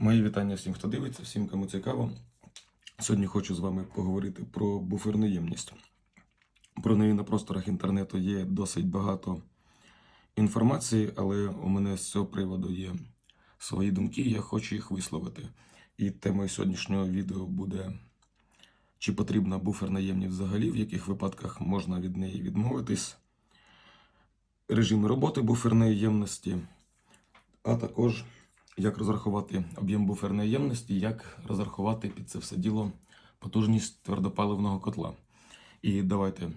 Мої вітання всім, хто дивиться, всім, кому цікаво. Сьогодні хочу з вами поговорити про буферну ємність. Про неї на просторах інтернету є досить багато інформації, але у мене з цього приводу є свої думки, я хочу їх висловити. І темою сьогоднішнього відео буде, чи потрібна буферна ємність взагалі, в яких випадках можна від неї відмовитись, режими роботи буферної ємності, а також як розрахувати об'єм буферної ємності, як розрахувати під це все діло потужність твердопаливного котла. І давайте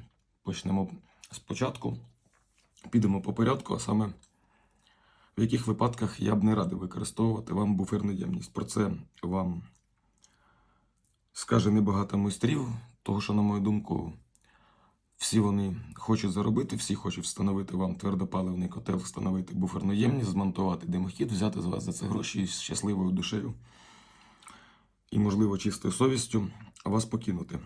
почнемо спочатку. Підемо по порядку, а саме в яких випадках я б не радив використовувати вам буферну ємність. Про це вам скаже небагато майстрів, того що, на мою думку, всі вони хочуть заробити, всі хочуть встановити вам твердопаливний котел, встановити буферну ємність, змонтувати димохід, взяти з вас за це гроші з щасливою душею і, можливо, чистою совістю вас покинути.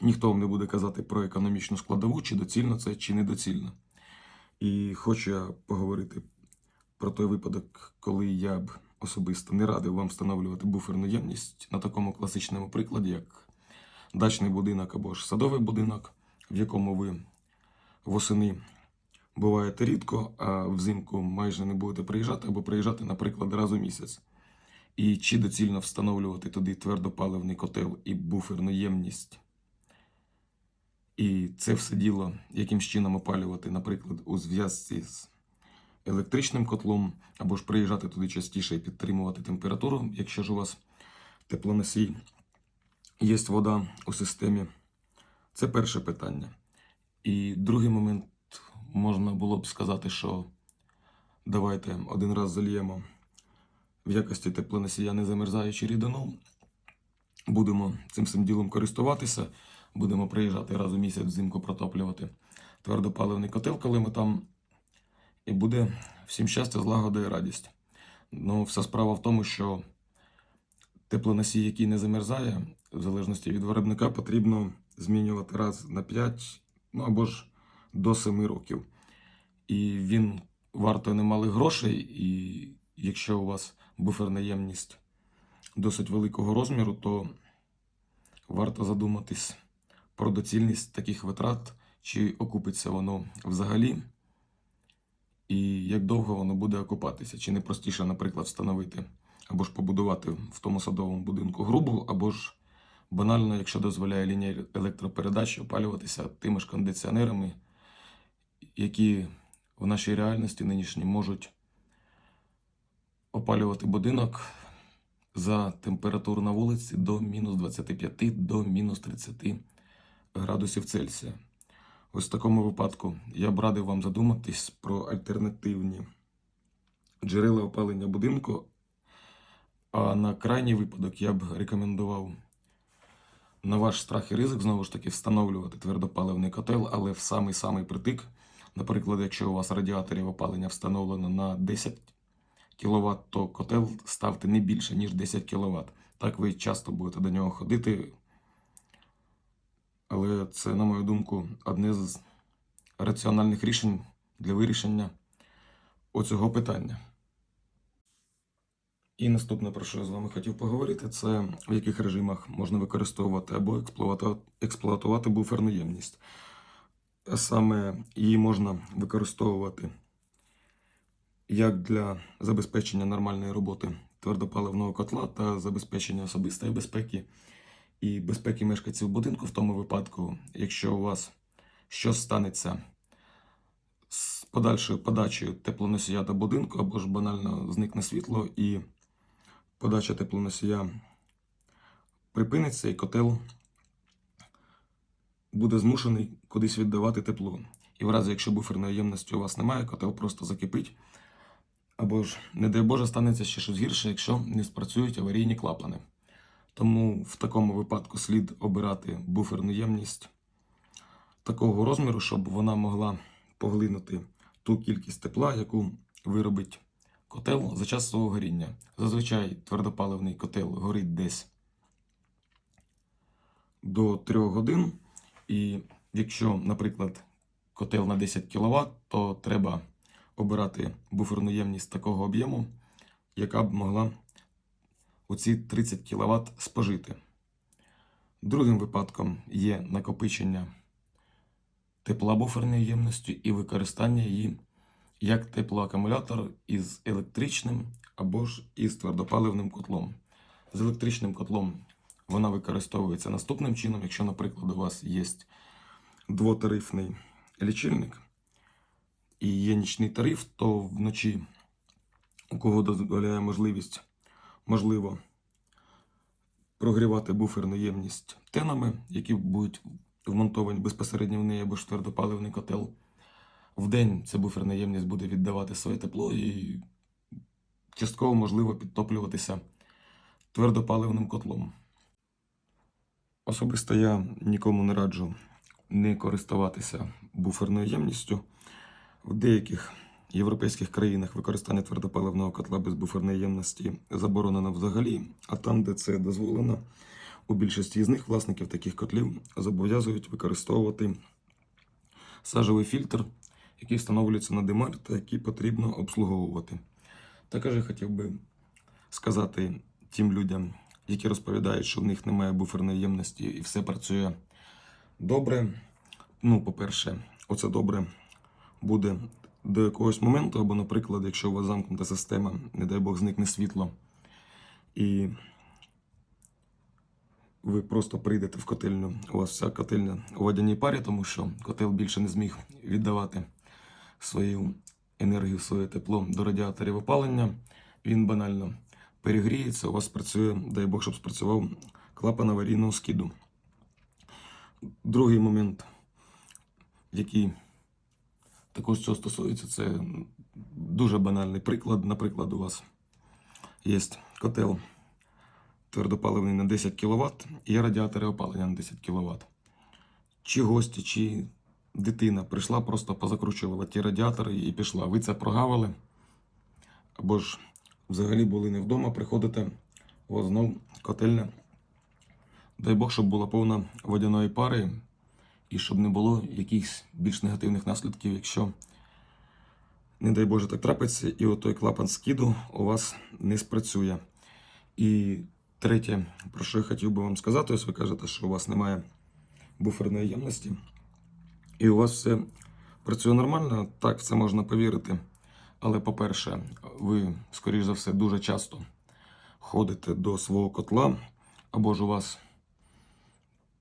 Ніхто вам не буде казати про економічну складову, чи доцільно це, чи недоцільно. І хочу я поговорити про той випадок, коли я б особисто не радив вам встановлювати буферну ємність на такому класичному прикладі, як дачний будинок або ж садовий будинок, в якому ви восени буваєте рідко, а взимку майже не будете приїжджати або приїжджати, наприклад, раз у місяць. І чи доцільно встановлювати туди твердопаливний котел і буферну ємність. І це все діло якимсь чином опалювати, наприклад, у зв'язці з електричним котлом, або ж приїжджати туди частіше і підтримувати температуру, якщо ж у вас теплоносій, є вода у системі. Це перше питання. І другий момент можна було б сказати, що давайте один раз зальємо в якості теплоносія не замерзаючи рідину. Будемо цим всім ділом користуватися. Будемо приїжджати раз у місяць взимку протоплювати твердопаливний котел, коли ми там. І буде всім щастя, злагода і радість. Ну, вся справа в тому, що теплоносій, який не замерзає, в залежності від виробника, потрібно змінювати раз на 5, ну або ж до 7 років. І він вартує немалих грошей, і якщо у вас буферна ємність досить великого розміру, то варто задуматись про доцільність таких витрат, чи окупиться воно взагалі, і як довго воно буде окупатися. Чи не простіше, наприклад, встановити або ж побудувати в тому садовому будинку грубу, або ж банально, якщо дозволяє лінія електропередач, опалюватися тими ж кондиціонерами, які в нашій реальності нинішній можуть опалювати будинок за температуру на вулиці до мінус 25 до мінус 30 градусів Цельсія. Ось в такому випадку я б радив вам задуматись про альтернативні джерела опалення будинку. А на крайній випадок я б рекомендував на ваш страх і ризик знову ж таки встановлювати твердопаливний котел, але в самий-самий притик. Наприклад, якщо у вас радіаторів опалення встановлено на 10 кВт, то котел ставте не більше, ніж 10 кВт. Так ви часто будете до нього ходити. Але це, на мою думку, одне з раціональних рішень для вирішення оцього питання. І наступне, про що я з вами хотів поговорити, це в яких режимах можна використовувати або експлуатувати буферну ємність. Саме її можна використовувати як для забезпечення нормальної роботи твердопаливного котла та забезпечення особистої безпеки і безпеки мешканців будинку в тому випадку, якщо у вас щось станеться з подальшою подачею теплоносія до будинку, або ж банально зникне світло, і подача теплоносія припиниться, і котел буде змушений кудись віддавати тепло. І в разі, якщо буферної ємності у вас немає, котел просто закипить. Або ж, не дай Боже, станеться ще щось гірше, якщо не спрацюють аварійні клапани. Тому в такому випадку слід обирати буферну ємність такого розміру, щоб вона могла поглинути ту кількість тепла, яку виробить котел за час свого горіння. Зазвичай твердопаливний котел горить десь до 3 годин. І якщо, наприклад, котел на 10 кВт, то треба обирати буферну ємність такого об'єму, яка б могла оці 30 кВт спожити. Другим випадком є накопичення тепла буферної ємності і використання її як теплоакумулятор із електричним або ж із твердопаливним котлом. З електричним котлом вона використовується наступним чином, якщо, наприклад, у вас є двотарифний лічильник і є нічний тариф, то вночі, у кого дозволяє можливість, можливо, прогрівати буферну ємність тенами, які будуть вмонтовані безпосередньо в неї або ж твердопаливний котел. Вдень ця буферна ємність буде віддавати своє тепло і частково можливо підтоплюватися твердопаливним котлом. Особисто я нікому не раджу не користуватися буферною ємністю. В деяких європейських країнах використання твердопаливного котла без буферної ємності заборонено взагалі, а там, де це дозволено, у більшості з них власників таких котлів зобов'язують використовувати сажовий фільтр, який встановлюється на димар та який потрібно обслуговувати. Також я хотів би сказати тим людям, які розповідають, що в них немає буферної ємності і все працює добре. Ну, по-перше, оце добре буде до якогось моменту, або, наприклад, якщо у вас замкнута система, не дай Бог, зникне світло, і ви просто прийдете в котельню, у вас вся котельня у водяній парі, тому що котел більше не зміг віддавати свою енергію, своє тепло до радіаторів опалення. Він банально перегріється, у вас працює, дай Бог, щоб спрацював клапан аварійного скиду. Другий момент, який також цього стосується, це дуже банальний приклад. Наприклад, у вас є котел твердопаливний на 10 кВт і радіатори опалення на 10 кВт. Чи гості, чи дитина прийшла, просто позакручувала ті радіатори і пішла. Ви це прогавили. Або ж взагалі були не вдома, приходите, у вас знов котельня. Дай Бог, щоб була повна водяної пари і щоб не було якихось більш негативних наслідків, якщо, не дай Боже, так трапиться, і отой клапан скиду у вас не спрацює. І третє, про що я хотів би вам сказати, ось ви кажете, що у вас немає буферної ємності, і у вас все працює нормально, так, в це можна повірити. Але, по-перше, ви, скоріш за все, дуже часто ходите до свого котла, або ж у вас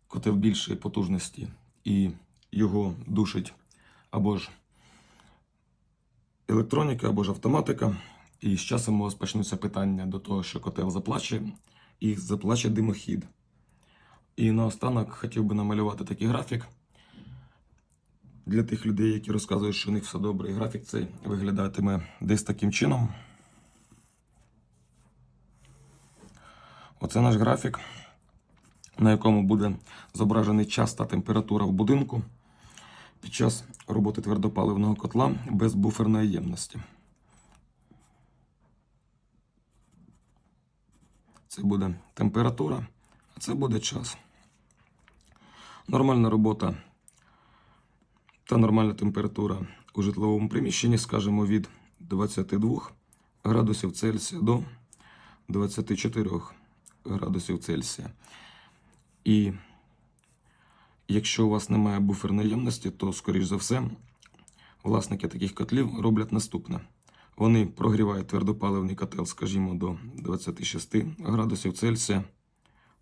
котел більшої потужності і його душить або ж електроніка, або ж автоматика. І з часом у вас почнуться питання до того, що котел заплаче, і заплаче димохід. І наостанок хотів би намалювати такий графік для тих людей, які розказують, що у них все добре. І графік цей виглядатиме десь таким чином. Оце наш графік, на якому буде зображений час та температура в будинку під час роботи твердопаливного котла без буферної ємності. Це буде температура, а це буде час. Нормальна робота та нормальна температура у житловому приміщенні, скажімо, від 22 градусів Цельсія до 24 градусів Цельсія. І якщо у вас немає буферної ємності, то, скоріш за все, власники таких котлів роблять наступне. Вони прогрівають твердопаливний котел, скажімо, до 26 градусів Цельсія.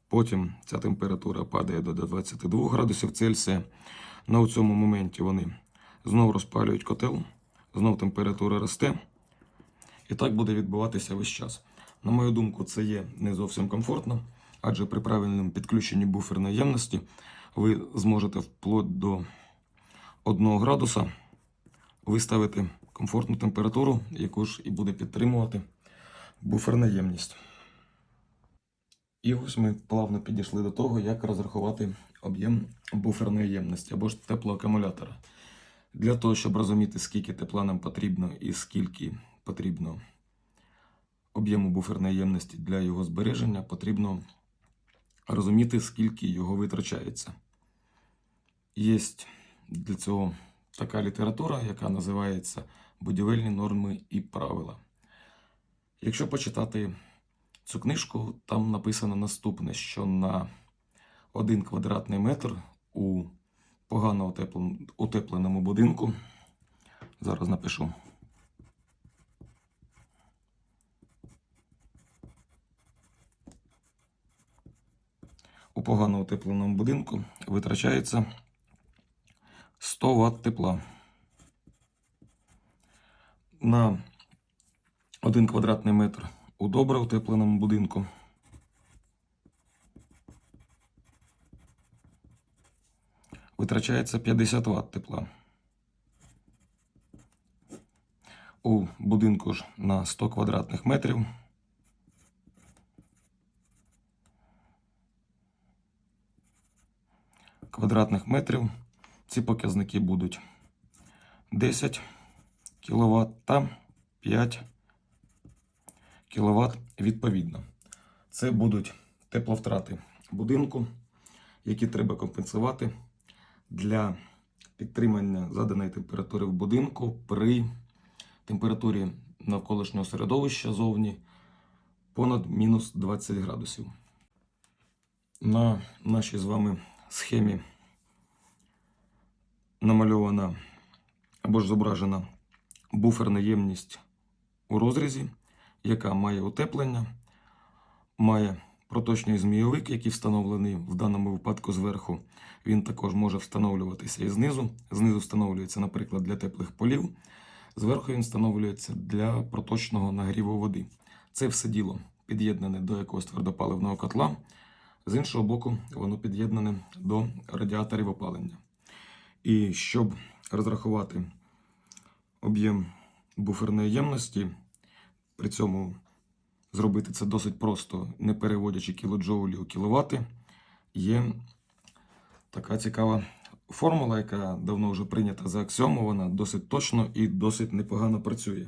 Потім ця температура падає до 22 градусів Цельсія. На цьому моменті вони знову розпалюють котел, знову температура росте. І так буде відбуватися весь час. На мою думку, це є не зовсім комфортно, адже при правильному підключенні буферної ємності ви зможете вплоть до 1 градуса виставити комфортну температуру, яку ж і буде підтримувати буферна ємність. І ось ми плавно підійшли до того, як розрахувати об'єм буферної ємності або ж теплоакумулятора. Для того, щоб розуміти, скільки тепла нам потрібно і скільки потрібно об'єму буферної ємності для його збереження, потрібно розуміти, скільки його витрачається. Є для цього така література, яка називається Будівельні норми і правила. Якщо почитати цю книжку, там написано наступне: що на 1 квадратний метр у погано утепленому будинку. Зараз напишу. У погано утепленому будинку витрачається 100 Вт тепла. На 1 квадратний метр у добре утепленому будинку. Витрачається 50 Вт тепла. У будинку ж на 100 квадратних метрів квадратних метрів ці показники будуть 10 кВт та 5 кВт відповідно. Це будуть тепловтрати будинку, які треба компенсувати для підтримання заданої температури в будинку при температурі навколишнього середовища зовні понад мінус 20 градусів. На нашій з вами схемі намальована або ж зображена буферна ємність у розрізі, яка має утеплення, має проточний змійовик, який встановлений в даному випадку зверху. Він також може встановлюватися і знизу. Знизу встановлюється, наприклад, для теплих полів. Зверху він встановлюється для проточного нагріву води. Це все діло під'єднане до якогось твердопаливного котла. З іншого боку, воно під'єднане до радіаторів опалення. І щоб розрахувати об'єм буферної ємності, при цьому зробити це досить просто, не переводячи кілоджоулі у кіловати, є така цікава формула, яка давно вже прийнята за аксіому, вона досить точно і досить непогано працює.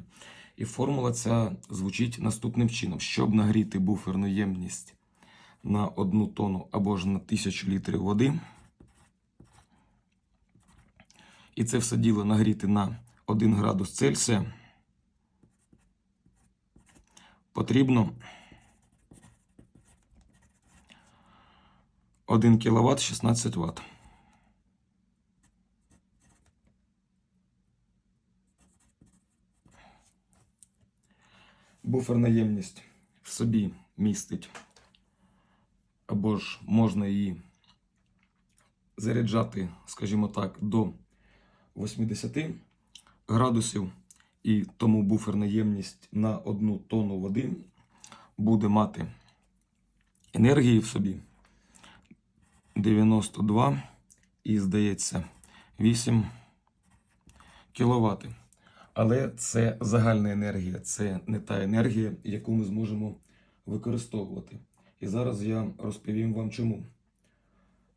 І формула ця звучить наступним чином: щоб нагріти буферну ємність на одну тонну або ж на тисячу літрів води. І це все діло нагріти на 1 градус Цельсія. Потрібно 1 кВт 16 Вт. Буферна ємність в собі містить, або ж можна її заряджати, скажімо так, до 80 градусів, і тому буферна ємність на одну тонну води буде мати енергії в собі 92 і, здається, 8 кВт. Але це загальна енергія, це не та енергія, яку ми зможемо використовувати. І зараз я розповім вам чому.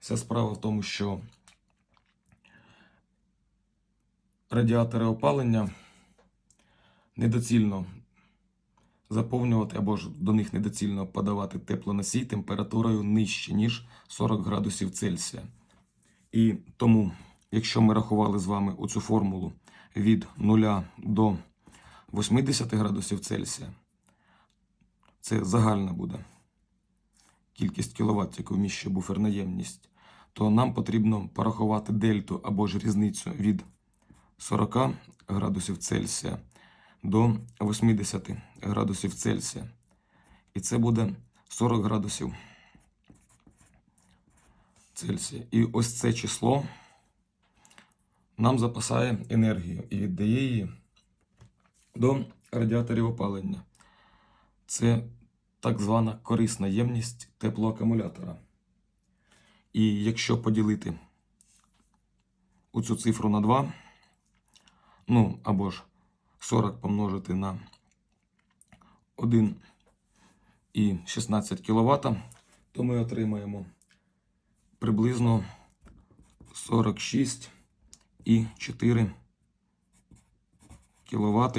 Вся справа в тому, що радіатори опалення недоцільно заповнювати або ж до них недоцільно подавати теплоносій температурою нижче, ніж 40 градусів Цельсія. І тому, якщо ми рахували з вами у цю формулу від 0 до 80 градусів Цельсія, це загальна буде кількість кіловат, яку вміщує буферна ємність, то нам потрібно порахувати дельту або ж різницю від 40 градусів Цельсія до 80 градусів Цельсія. І це буде 40 градусів Цельсія. І ось це число нам запасає енергію і віддає її до радіаторів опалення. Це так звана корисна ємність теплоакумулятора. І якщо поділити у цю цифру на 2, ну або ж 40 помножити на 1,16 кВт, то ми отримаємо приблизно 46,4 кВт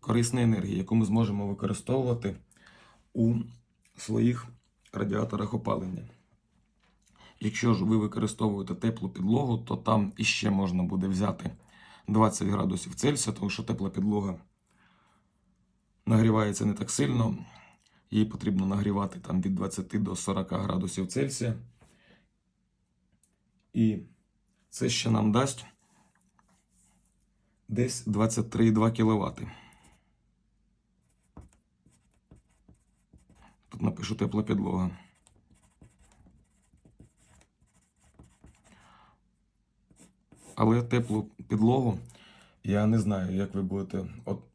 корисної енергії, яку ми зможемо використовувати у своїх радіаторах опалення. Якщо ж ви використовуєте теплу підлогу, то там іще можна буде взяти 20 градусів Цельсія, тому що тепла підлога нагрівається не так сильно, Її потрібно нагрівати там від 20 до 40 градусів Цельсія. І це ще нам дасть десь 23,2 кВт. Тут напишу тепла підлога. Але теплу підлогу я не знаю, як ви будете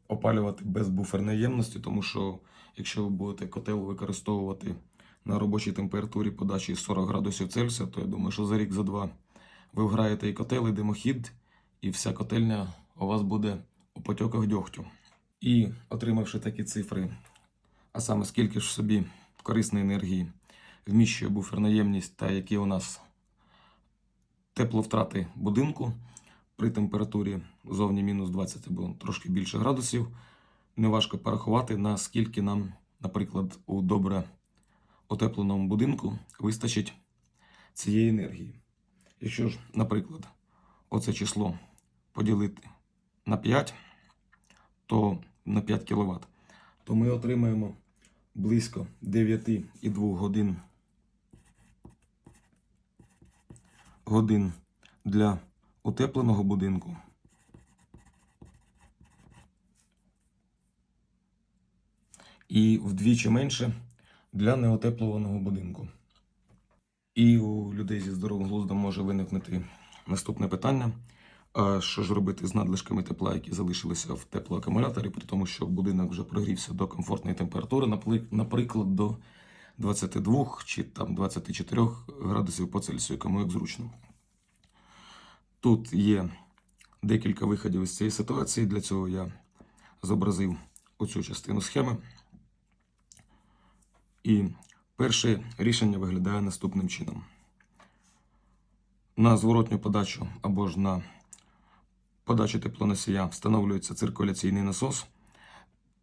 опалювати без буферної ємності, тому що якщо ви будете котел використовувати на робочій температурі подачі 40 градусів Цельсія, то я думаю, що за рік за два ви вграєте і котел, і димохід, і вся котельня у вас буде у потьоках дьогтю. І отримавши такі цифри, а саме скільки ж в собі корисної енергії вміщує буферна ємність та які у нас тепловтрати будинку при температурі зовні мінус 20 або трошки більше градусів, неважко порахувати, наскільки нам, наприклад, у добре отепленому будинку вистачить цієї енергії. Якщо ж, наприклад, оце число поділити на 5, то на 5 кВт, то ми отримаємо близько 9,2 годин годин для утепленого будинку. І вдвічі менше для неотеплюваного будинку. І у людей зі здоровим глуздом може виникнути наступне питання: що ж робити з надлишками тепла, які залишилися в теплоакумуляторі, при тому, що будинок вже прогрівся до комфортної температури, наприклад, до 22 чи там 24 градусів по Цельсію, кому як зручно. Тут є декілька виходів із цієї ситуації. Для цього я зобразив оцю частину схеми. І перше рішення виглядає наступним чином. На зворотню подачу або ж на подачу теплоносія встановлюється циркуляційний насос.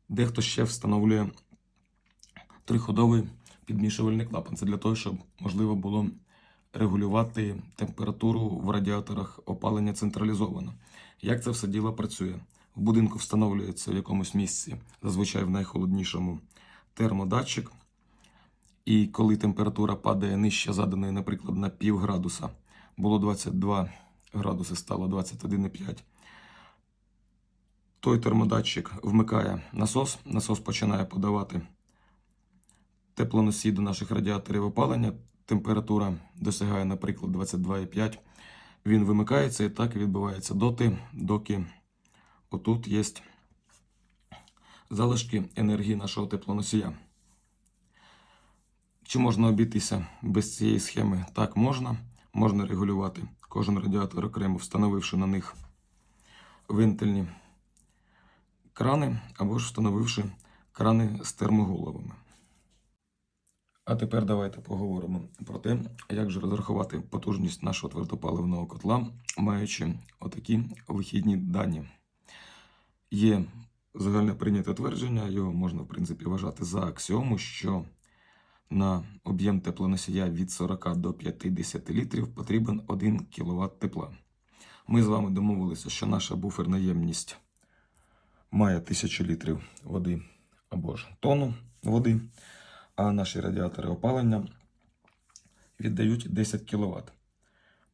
Дехто ще встановлює триходовий підмішувальний клапан. Це для того, щоб можливо було регулювати температуру в радіаторах опалення централізовано. Як це все діло працює? В будинку встановлюється в якомусь місці, зазвичай в найхолоднішому, термодатчик. І коли температура падає нижче заданої, наприклад, на пів градуса, було 22 градуси, стало 21,5. Той термодатчик вмикає насос, насос починає подавати теплоносій до наших радіаторів опалення. Температура досягає, наприклад, 22,5. Він вимикається і так відбувається доти, доки отут є залишки енергії нашого теплоносія. Чи можна обійтися без цієї схеми? Так, можна. Можна регулювати кожен радіатор окремо, встановивши на них вентильні крани, або ж встановивши крани з термоголовами. А тепер давайте поговоримо про те, як же розрахувати потужність нашого твердопаливного котла, маючи отакі вихідні дані. Є загальне прийняте твердження, його можна, в принципі, вважати за аксіому, що на об'єм теплоносія від 40 до 50 літрів потрібен 1 кВт тепла. Ми з вами домовилися, що наша буферна ємність має 1000 літрів води або ж тонну води, а наші радіатори опалення віддають 10 кВт.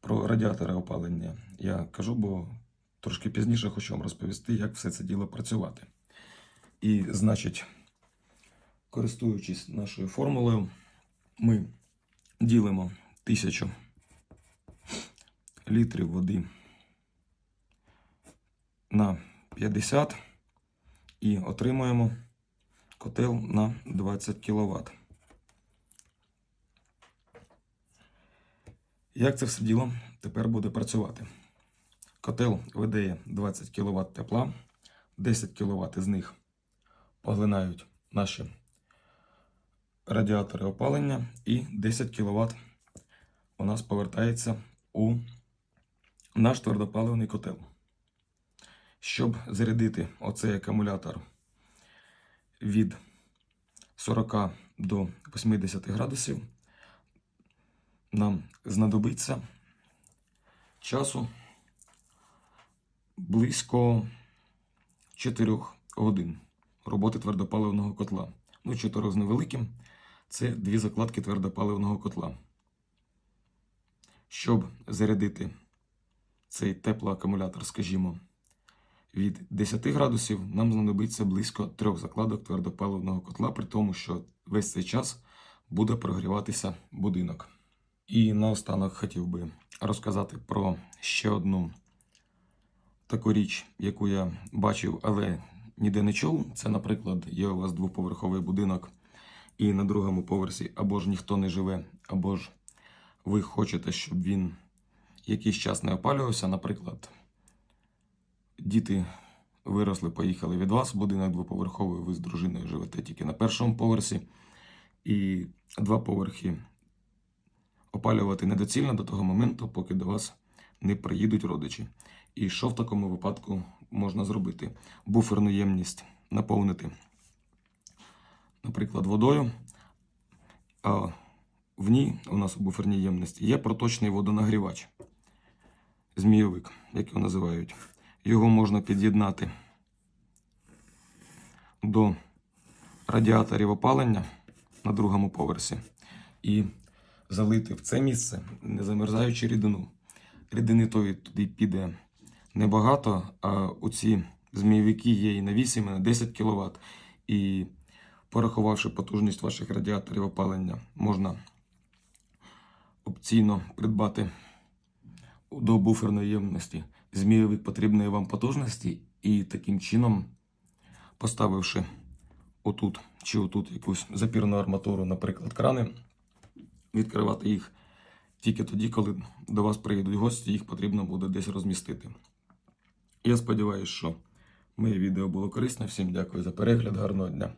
Про радіатори опалення я кажу, бо трошки пізніше хочу вам розповісти, як все це діло працювати. І, значить, користуючись нашою формулою, ми ділимо 1000 літрів води на 50 і отримуємо котел на 20 кВт. Як це все діло тепер буде працювати? Котел видає 20 кВт тепла, 10 кВт з них поглинають наші радіатори опалення, і 10 кВт у нас повертається у наш твердопаливний котел. Щоб зарядити оцей акумулятор від 40 до 80 градусів, нам знадобиться часу близько 4 годин роботи твердопаливного котла. ну, чотирьох з невеликим. Це дві закладки твердопаливного котла. Щоб зарядити цей теплоакумулятор, скажімо, від 10 градусів, нам знадобиться близько трьох закладок твердопаливного котла, при тому, що весь цей час буде прогріватися будинок. І наостанок хотів би розказати про ще одну таку річ, яку я бачив, але ніде не чув. Це, наприклад, є у вас двоповерховий будинок, і на другому поверсі або ж ніхто не живе, або ж ви хочете, щоб він якийсь час не опалювався. Наприклад, діти виросли, поїхали від вас, будинок двоповерховий, ви з дружиною живете тільки на першому поверсі, і два поверхи опалювати недоцільно до того моменту, поки до вас не приїдуть родичі. І що в такому випадку можна зробити? Буферну ємність наповнити, наприклад, водою. А в ній у нас у буферній ємності є проточний водонагрівач, змійовик, як його називають. Його можна під'єднати до радіаторів опалення на другому поверсі і залити в це місце, не замерзаючи рідину. Рідини тої туди піде небагато, а оці змійовики є і на 8, і на 10 кВт. І порахувавши потужність ваших радіаторів опалення, можна опційно придбати до буферної ємності змійовик потрібної вам потужності, і таким чином, поставивши отут чи отут якусь запірну арматуру, наприклад, крани, відкривати їх тільки тоді, коли до вас приїдуть гості, їх потрібно буде десь розмістити. Я сподіваюся, що моє відео було корисне. Всім дякую за перегляд, гарного дня.